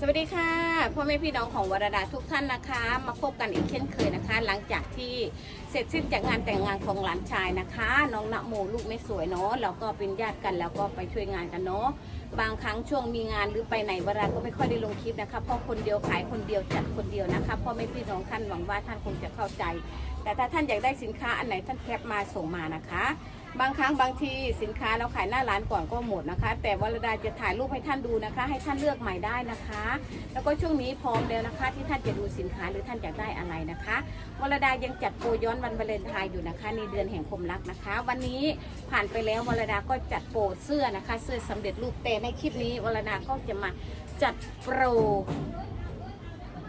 สวัสดีค่ะพ่อแม่พี่น้องของวรดาทุกท่านนะคะ มาพบกันอีกเช่นเคยนะคะ หลังจากที่เสร็จสิ้นจากงานแต่งงานของหลานชายนะคะ น้องณโมลูกไม่สวยเนาะแล้วก็เป็นญาติกันแล้วก็ไปช่วยงานกันเนาะบางครั้งช่วงมีงานหรือไปไหนวราก็ไม่ค่อยได้ลงคลิปนะคะเพราะคนเดียวขายคนเดียวจัดคนเดียวนะคะพ่อแม่พี่น้องท่านหวังว่าท่านคงจะเข้าใจ แต่ถ้าท่านอยากได้สินค้าอันไหนท่านแคปมาส่งมานะคะ บางครั้งบางทีสินค้าเราขายหน้าร้านก่อนก็หมดนะคะ แต่วรดาจะถ่ายรูปให้ท่านดูนะคะ ให้ท่านเลือกใหม่ได้นะคะ แล้วก็ช่วงนี้พร้อมแล้วนะคะ ที่ท่านจะดูสินค้าหรือท่านอยากได้อะไรนะคะวรดายังจัดโปรย้อนวันวาเลนไทน์อยู่นะคะ ในเดือนแห่งความรักนะคะ วันนี้ผ่านไปแล้ววรดาก็จัดโปรเสื้อนะคะ เสื้อสำเร็จรูปแต่ในคลิปนี้วรดาก็จะมาจัดโปร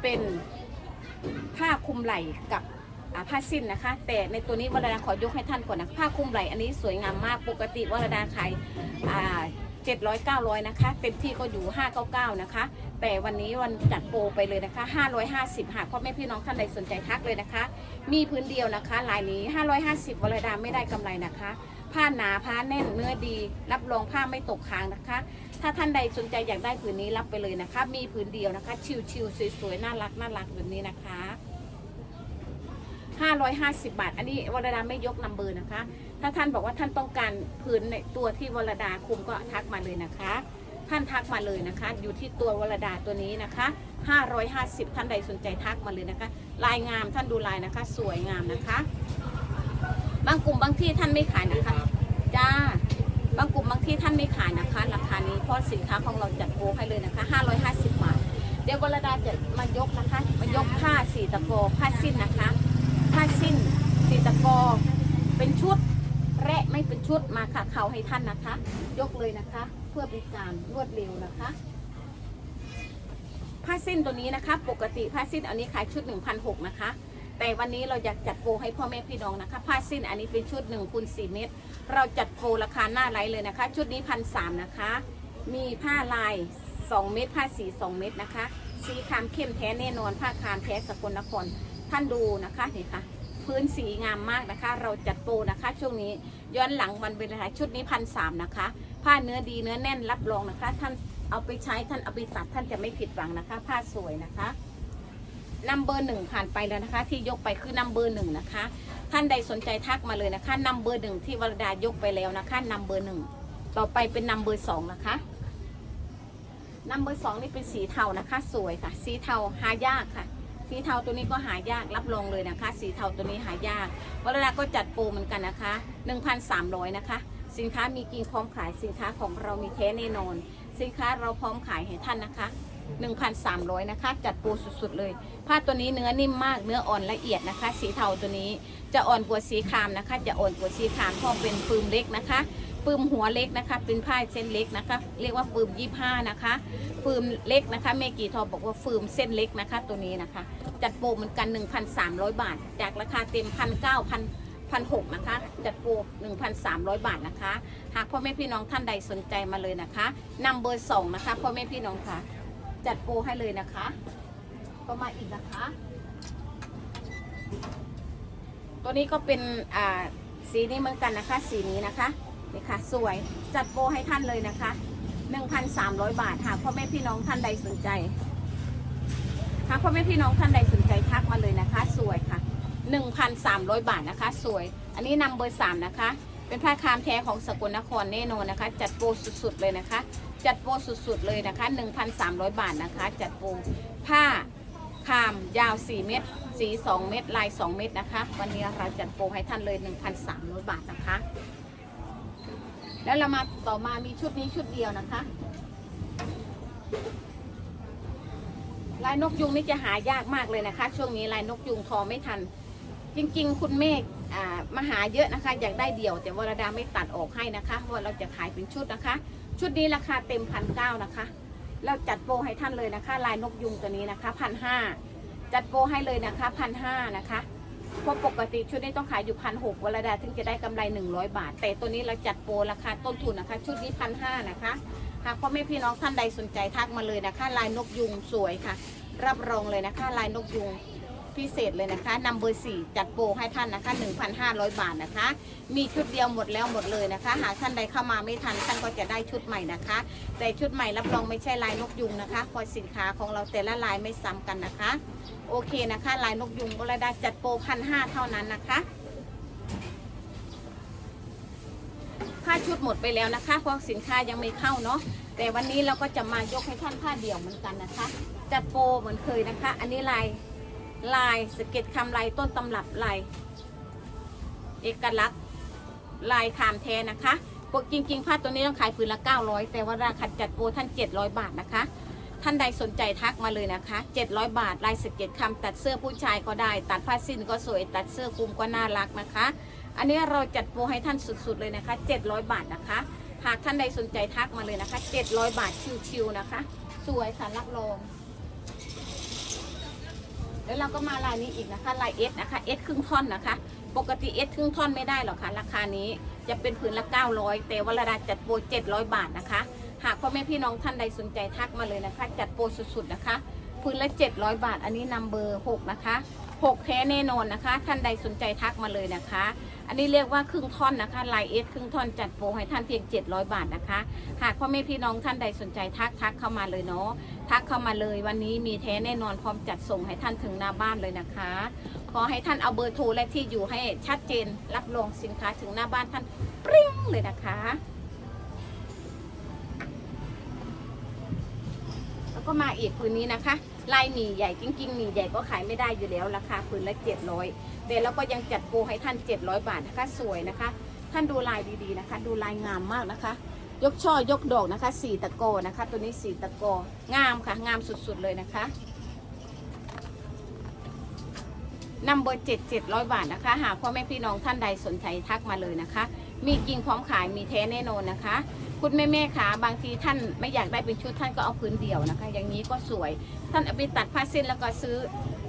เป็นผ้าคลุมไหล่กับ ผ้าสิ้นนะคะ แต่ในตัวนี้วรดาขอยกให้ท่านก่อนนะผ้าคลุมไหล่อันนี้สวยงามมากปกติวรดาขายเจ็ดร้อยเก้าร้อยนะคะเต็มที่ก็อยู่ห้าเก้าเก้านะคะ แต่วันนี้วันจัดโปรไปเลยนะคะห้าร้อยห้าสิบหากพ่อแม่พี่น้องท่านใดสนใจทักเลยนะคะ มีพื้นเดียวนะคะลายนี้ห้าร้อยห้าสิบวรดาไม่ได้กำไรนะคะผ้าหนาผ้าแน่นเนื้อดี รับรองผ้าไม่ตกค้างนะคะ ถ้าท่านใดสนใจอยากได้ผืนนี้รับไปเลยนะคะ มีผืนเดียวนะคะ ชิวๆสวยๆน่ารักน่ารักแบบนี้นะคะ 550 บาท อันนี้วรดาไม่ยกนัมเบอร์นะคะ ถ้าท่านบอกว่าท่านต้องการพื้นในตัวที่วรดาคุมก็ทักมาเลยนะคะ ท่านทักมาเลยนะคะ อยู่ที่ตัววรดาตัวนี้นะคะ 550 ท่านใดสนใจทักมาเลยนะคะ ลายงามท่านดูลายนะคะ สวยงามนะคะ บางกลุ่มบางที่ท่านไม่ขายนะคะจ้าบางกลุ่มบางที่ท่านไม่ขายนะคะ ราคานี้เพราะสินค้าของเราจัดโปรให้เลยนะคะ 550 บาท เดี๋ยววรดาจะมายกนะคะ มายกผ้าสีตะโกผ้าสิ้นนะคะ ผ้าสิ้นสีตะกอเป็นชุดและไม่เป็นชุดมาค่ะเขาให้ท่านนะคะ ยกเลยนะคะ เพื่อเป็นการรวดเร็วนะคะ ผ้าสิ้นตัวนี้นะคะ ปกติผ้าสิ้นอันนี้ขายชุด1,600นะคะแต่วันนี้เราอยากจัดโปรให้พ่อแม่พี่น้องนะคะผ้าสิ้นอันนี้เป็นชุด1คูณ4เมตร เราจัดโปรราคาหน้าไลฟ์เลยนะคะ ชุดนี้พันสามนะคะ มีผ้าลาย 2 เม็ดผ้าสี 2 เม็ดนะคะ สีคามเข้มแท้แน่นอน ผ้าคามแท้สกลนคร ท่านดูนะคะนี่ค่ะ พื้นสีงามมากนะคะ เราจัดโปรนะคะ ช่วงนี้ย้อนหลังวันเป็นไรชุดนี้พันสามนะคะ ผ้าเนื้อดีเนื้อแน่นรับรองนะคะ ท่านเอาไปใช้ท่านเอาไปตัดท่านจะไม่ผิดหวังนะคะ ผ้าสวยนะคะนัมเบอร์หนึ่งผ่านไปแล้วนะคะ ที่ยกไปคือนัมเบอร์หนึ่งนะคะ ท่านใดสนใจทักมาเลยนะคะนัมเบอร์หนึ่งที่วรดายกไปแล้วนะคะนัมเบอร์หนึ่งต่อไปเป็นนัมเบอร์สองนะคะนัมเบอร์สองนี่เป็นสีเทานะคะ สวยค่ะ สีเทาหายากค่ะ สีเทาตัวนี้ก็หายากรับรองเลยนะคะ สีเทาตัวนี้หายากวรดาก็จัดโปรเหมือนกันนะคะ 1,300 นะคะ สินค้ามีกิ่งพร้อมขายสินค้าของเรามีแท้แน่นอน สินค้าเราพร้อมขายให้ท่านนะคะ 1,300 นะคะ จัดโปรสุดๆเลย ผ้าตัวนี้เนื้อนิ่มมากเนื้ออ่อนละเอียดนะคะ สีเทาตัวนี้จะอ่อนกว่าสีครามนะคะ จะอ่อนกว่าสีครามเพราะเป็นปืมเล็กนะคะปืมหัวเล็กนะคะ เป็นผ้าเส้นเล็กนะคะ เรียกว่าปืมยี่ห้านะคะปืมเล็กนะคะเมกีทอบอกว่าฟืมเส้นเล็กนะคะ ตัวนี้นะคะ จัดโปรเหมือนกัน 1,300 บาท จากราคาเต็ม1,900พันหกนะคะ จัดโปร1,300 บาทนะคะ หากพ่อแม่พี่น้องท่านใดสนใจมาเลยนะคะนำเบอร์สองนะคะพ่อแม่พี่น้องค่ะ จัดโปรให้เลยนะคะ ก็มาอีกนะคะ ตัวนี้ก็เป็นอ่าสีนี้เหมือนกันนะคะ สีนี้นะคะนี่ค่ะสวยจัดโปรให้ท่านเลยนะคะ 1,300 บาทหากพ่อแม่พี่น้องท่านใดสนใจ หากพ่อแม่พี่น้องท่านใดสนใจทักมาเลยนะคะ สวยค่ะ 1,300 บาทนะคะ สวย อันนี้นำเบอร์ 3 นะคะ เป็นผ้าคามแท้ของสกลนครแน่นอนนะคะ จัดโปรสุดๆเลยนะคะ จัดโปรสุดๆเลยนะคะ 1,300 บาทนะคะ จัดโปรผ้าคามยาว 4 เมตร สี 2 เมตร ลาย 2 เมตรนะคะ วันนี้เราจัดโปรให้ท่านเลย 1,300 บาทนะคะ แล้วเรามาต่อมามีชุดนี้ชุดเดียวนะคะ ลายนกยุงนี่จะหายากมากเลยนะคะ ช่วงนี้ลายนกยุงทอไม่ทัน จริง ๆ คุณเมฆอ่ามาหาเยอะนะคะอยากได้เดี่ยว แต่วรดาไม่ตัดออกให้นะคะเพราะว่าเราจะขายเป็นชุดนะคะ ชุดนี้ราคาเต็มพันเก้านะคะเราจัดโปรให้ท่านเลยนะคะ ลายนกยุงตัวนี้นะคะพันห้าจัดโปรให้เลยนะคะพันห้านะคะเพราะปกติชุดนี้ต้องขายอยู่พันหกวรดาถึงจะได้กำไร100บาท แต่ตัวนี้เราจัดโปรราคาต้นทุนนะคะ ชุดนี้พันห้านะคะ หากพ่อแม่พี่น้องท่านใดสนใจทักมาเลยนะคะ ลายนกยุงสวยค่ะ รับรองเลยนะคะ ลายนกยุงพิเศษเลยนะคะนำเบอร์สี่จัดโปรให้ท่านนะคะ 1,500 บาทนะคะ มีชุดเดียวหมดแล้วหมดเลยนะคะ หากท่านใดเข้ามาไม่ทันท่านก็จะได้ชุดใหม่นะคะ แต่ชุดใหม่รับรองไม่ใช่ลายนกยุงนะคะพราะสินค้าของเราแต่ละลายไม่ซ้ำกันนะคะ โอเคนะคะ ลายนกยุงบรดาจัดโปรพันห้าเท่านั้นนะคะ ผ้าชุดหมดไปแล้วนะคะ เพราะสินค้ายังไม่เข้าเนาะ แต่วันนี้เราก็จะมายกให้ท่านผ้าเดี่ยวเหมือนกันนะคะ จัดโปรเหมือนเคยนะคะ อันนี้ลายลายสเก็ตคำลายต้นตำรับลายเอกลักษณ์ลายคามแท้นะคะปกจริง ๆ ผ้าตัวนี้ต้องขายผืนละ 900 แต่ว่าราคาจัดโปรท่าน 700 บาทนะคะ ท่านใดสนใจทักมาเลยนะคะ 700 บาทลายสเก็ตคำตัดเสื้อผู้ชายก็ได้ ตัดผ้าสิ้นก็สวย ตัดเสื้อคลุมก็น่ารักนะคะ อันนี้เราจัดโปรให้ท่านสุดๆเลยนะคะ 700 บาทนะคะ หากท่านใดสนใจทักมาเลยนะคะ 700 บาทชิวๆนะคะ สวยค่ะรับรองแล้วเราก็มาลายนี้อีกนะคะลายเอสนะคะเอสครึ่งท่อนนะคะ ปกติเอสครึ่งท่อนไม่ได้หรอกค่ะ ราคานี้จะเป็นผืนละ 900 แต่วลาดาจัดโปร700 บาทนะคะ หากพ่อแม่พี่น้องท่านใดสนใจทักมาเลยนะคะ จัดโปรสุดๆนะคะ ผืนละ 700 บาท อันนี้นัมเบอร์ 6 นะคะ 6แท้แน่นอนนะคะ ท่านใดสนใจทักมาเลยนะคะ อันนี้เรียกว่าครึ่งท่อนนะคะลายเอสครึ่งท่อนจัดโปรให้ท่านเพียง 700 บาทนะคะ หากพ่อแม่พี่น้องท่านใดสนใจทักทักเข้ามาเลยเนาะทักเข้ามาเลยวันนี้มีแท้แน่นอนพร้อมจัดส่งให้ท่านถึงหน้าบ้านเลยนะคะขอให้ท่านเอาเบอร์โทรและที่อยู่ให้ชัดเจนรับรองสินค้าถึงหน้าบ้านท่านปริ้งเลยนะคะแล้วก็มาอีกผืนนี้นะคะ ลายหมี่ใหญ่จริง ๆหมี่ใหญ่ก็ขายไม่ได้อยู่แล้วราคาผืนละ700แต่เราก็ยังจัดโปรให้ท่าน 700 บาทนะคะ สวยนะคะ ท่านดูลายดีๆนะคะ ดูลายงามมากนะคะ ยกช่อยกดอกนะคะสีตะโกนะคะ ตัวนี้สีตะโกงามค่ะ งามสุดๆเลยนะคะนัมเบอร์เจ็ดเจ็ดร้อยบาทนะคะ หากพ่อแม่พี่น้องท่านใดสนใจทักมาเลยนะคะ มีกิงพร้อมขายมีแท้แน่นอนนะคะ คุณแม่แม่ขาบางทีท่านไม่อยากได้เป็นชุดท่านก็เอาพื้นเดียวนะคะ อย่างนี้ก็สวย ท่านเอาไปตัดผ้าสิ้นแล้วก็ซื้อ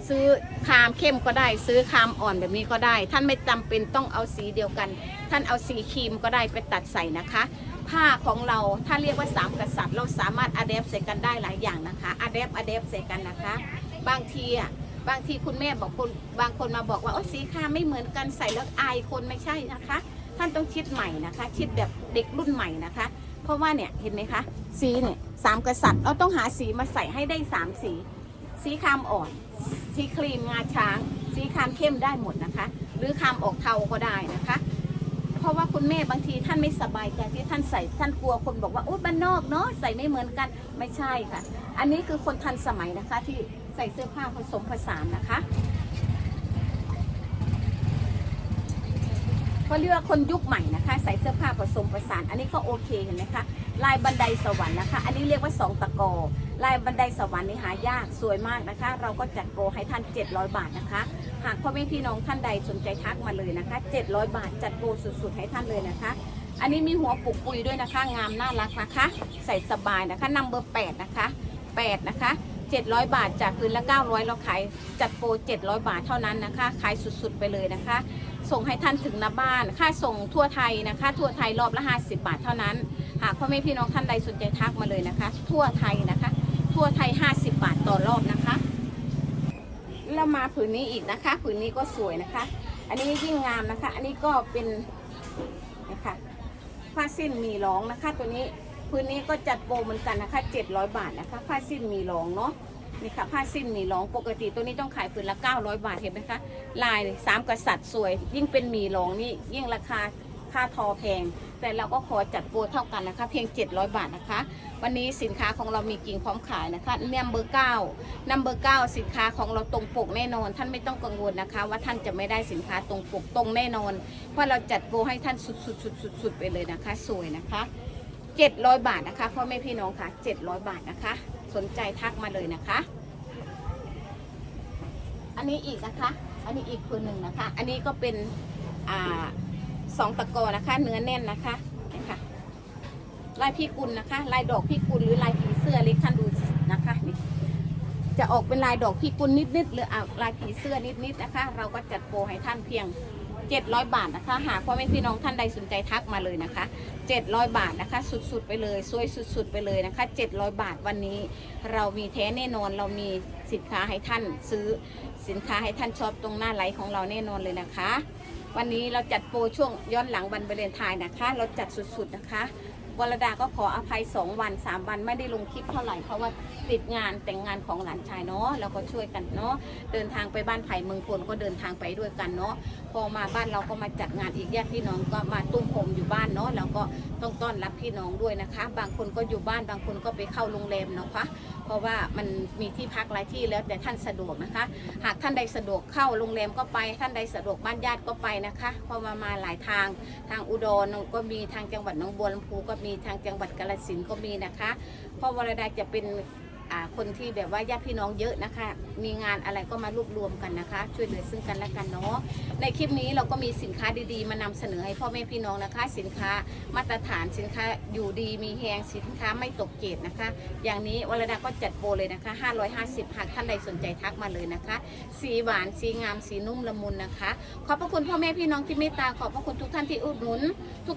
ซื้อคามเข้มก็ได้ ซื้อคามอ่อนแบบนี้ก็ได้ ท่านไม่จำเป็นต้องเอาสีเดียวกัน ท่านเอาสีครีมก็ได้ไปตัดใส่นะคะ ผ้าของเราถ้าเรียกว่าสามกษัตริย์ เราสามารถอะแดปใส่กันได้หลายอย่างนะคะอะแดปอะแดปใส่กันนะคะ บางทีอะบางทีคุณแม่บอกคนบางคนมาบอกว่าโอ้สีคามไม่เหมือนกันใส่แล้วอายคนไม่ใช่นะคะ ท่านต้องคิดใหม่นะคะ คิดแบบเด็กรุ่นใหม่นะคะ เพราะว่าเนี่ยเห็นไหมคะสีเนี่ยสามกษัตริย์เราต้องหาสีมาใส่ให้ได้สามสี สีคามอ่อน สีครีมงาช้าง สีคามเข้มได้หมดนะคะ หรือคามออกเทาก็ได้นะคะ เพราะว่าคุณแม่บางทีท่านไม่สบายใจที่ท่านใส่ท่านกลัวคนบอกว่าโอ้บ้านนอกเนาะใส่ไม่เหมือนกันไม่ใช่ค่ะ อันนี้คือคนทันสมัยนะคะที่ใส่เสื้อผ้าผสมผสานนะคะ เขาเรียกว่าคนยุคใหม่นะคะ ใส่เสื้อผ้าผสมผสาน อันนี้ก็โอเคเห็นไหมคะลายบันไดสวรรค์นะคะ อันนี้เรียกว่าสองตะกอลายบันไดสวรรค์นี่หายากสวยมากนะคะ เราก็จัดโปรให้ท่าน 700 บาทนะคะ หากพ่อแม่พี่น้องท่านใดสนใจทักมาเลยนะคะ 700 บาทจัดโปรสุดๆให้ท่านเลยนะคะ อันนี้มีหัวปุกปุยด้วยนะคะ งามน่ารักนะคะ ใส่สบายนะคะนัมเบอร์8นะคะ8นะคะ 700 บาทจากคืนละ 900 เราขายจัดโปร 700 บาทเท่านั้นนะคะ ขายสุดๆไปเลยนะคะ ส่งให้ท่านถึงหน้าบ้าน ค่าส่งทั่วไทยนะคะ ทั่วไทยรอบละ 50 บาทเท่านั้น หากพ่อแม่พี่น้องท่านใดสนใจทักมาเลยนะคะ ทั่วไทยนะคะ ทั่วไทย 50 บาทต่อรอบนะคะ เรามาผืนนี้อีกนะคะ ผืนนี้ก็สวยนะคะ อันนี้ยิ่งงามนะคะ อันนี้ก็เป็นนะคะผ้าสิ้นมีร้องนะคะตัวนี้ ผืนนี้ก็จัดโปรเหมือนกันนะคะ 700 บาทนะคะ ผ้าสิ้นมีรองเนาะนี่ค่ะผ้าสิ้นมีรองปกติตัวนี้ต้องขายผืนละ 900 บาทเห็นไหมคะลายสามกษัตริย์สวย ยิ่งเป็นมีรองนี่ยิ่งราคาค่าทอแพง แต่เราก็ขอจัดโปรเท่ากันนะคะ เพียง 700 บาทนะคะ วันนี้สินค้าของเรามีกิ่งพร้อมขายนะคะนัมเบอร์เก้านัมเบอร์เก้าสินค้าของเราตรงปกแน่นอน ท่านไม่ต้องกังวลนะคะ ว่าท่านจะไม่ได้สินค้าตรงปกตรงแน่นอน เพราะเราจัดโปรให้ท่านสุดๆๆๆไปเลยนะคะ สวยนะคะ 700 บาทนะคะพ่อแม่พี่น้องค่ะ 700 บาทนะคะ สนใจทักมาเลยนะคะ อันนี้อีกนะคะ อันนี้อีกคนหนึ่งนะคะ อันนี้ก็เป็นอ่าสองตะกอนะคะ เนื้อแน่นนะคะนี่ค่ะลายพี่กุลนะคะ ลายดอกพี่กุลหรือลายผีเสื้อเล็กท่านดูนะคะนี่จะออกเป็นลายดอกพี่กุลนิดๆหรือลายผีเสื้อนิดๆนะคะ เราก็จัดโปรให้ท่านเพียง 700 บาทนะคะ หากพ่อแม่พี่น้องท่านใดสนใจทักมาเลยนะคะ 700 บาทนะคะ สุดๆไปเลยสวยสุดๆไปเลยนะคะ 700 บาทวันนี้ เรามีแท้แน่นอนเรามีสินค้าให้ท่านซื้อสินค้าให้ท่านชอบตรงหน้าไลฟ์ของเราแน่นอนเลยนะคะ วันนี้เราจัดโปรช่วงย้อนหลังวันเบเลนไทน์นะคะ เราจัดสุดๆนะคะ วรดาก็ขออภัย2วัน3วันไม่ได้ลงคลิปเท่าไหร่เพราะว่าติดงานแต่งงานของหลานชายเนาะเราก็ช่วยกันเนาะเดินทางไปบ้านไผ่เมืองพลก็เดินทางไปด้วยกันเนาะพอมาบ้านเราก็มาจัดงานอีกญาติพี่น้องก็มาตุ้มโฮมอยู่บ้านเนาะเราก็ต้องต้อนรับพี่น้องด้วยนะคะ บางคนก็อยู่บ้านบางคนก็ไปเข้าโรงแรมเนาะคะเพราะว่ามันมีที่พักหลายที่แล้วแต่ท่านสะดวกนะคะ หากท่านใดสะดวกเข้าโรงแรมก็ไป ท่านใดสะดวกบ้านญาติก็ไปนะคะพราะมามาหลายทางทางอุดรก็มีทางจังหวัดหนองบัวลำพูก็มีทางจังหวัดกาฬสินธุ์ก็มีนะคะเพราะวรดาจะเป็น คนที่แบบว่าญาติพี่น้องเยอะนะคะ มีงานอะไรก็มารวบรวมกันนะคะ ช่วยเหลือซึ่งกันและกันเนาะในคลิปนี้เราก็มีสินค้าดีๆ มานำเสนอให้พ่อแม่พี่น้องนะคะ สินค้ามาตรฐานสินค้าอยู่ดีมีแหงสินค้าไม่ตกเกรดนะคะ อย่างนี้วรดาก็จัดโปรเลยนะคะ 550หากท่านใดสนใจทักมาเลยนะคะ สีหวานสีงามสีนุ่มละมุนนะคะ ขอบพระคุณพ่อแม่พี่น้องที่เมตตาขอบพระคุณทุกท่านที่อุดหนุน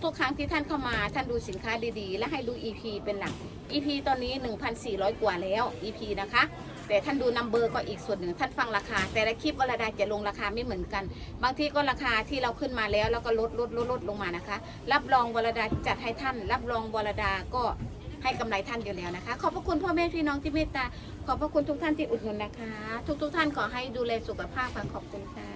ทุกๆ ครั้งที่ท่านเข้ามา ท่านดูสินค้าดีๆ และให้ดู EP เป็นหลัก EP ตอนนี้ 1,400 กว่าแล้ว EP นะคะ แต่ท่านดูนัมเบอร์ก็อีกส่วนหนึ่งท่านฟังราคา แต่ละคลิปวรดาจะลงราคาไม่เหมือนกัน บางทีก็ราคาที่เราขึ้นมาแล้ว แล้วก็ลดลดลดลดลงมานะคะ รับรองวรดาจัดให้ท่าน รับรองวรดาก็ให้กำไรท่านอยู่แล้วนะคะ ขอบพระคุณพ่อแม่พี่น้องที่เมตตา ขอบพระคุณทุกท่านที่อุดหนุนนะคะ ทุกๆท่านขอให้ดูแลสุขภาพค่ะขอบคุณค่ะ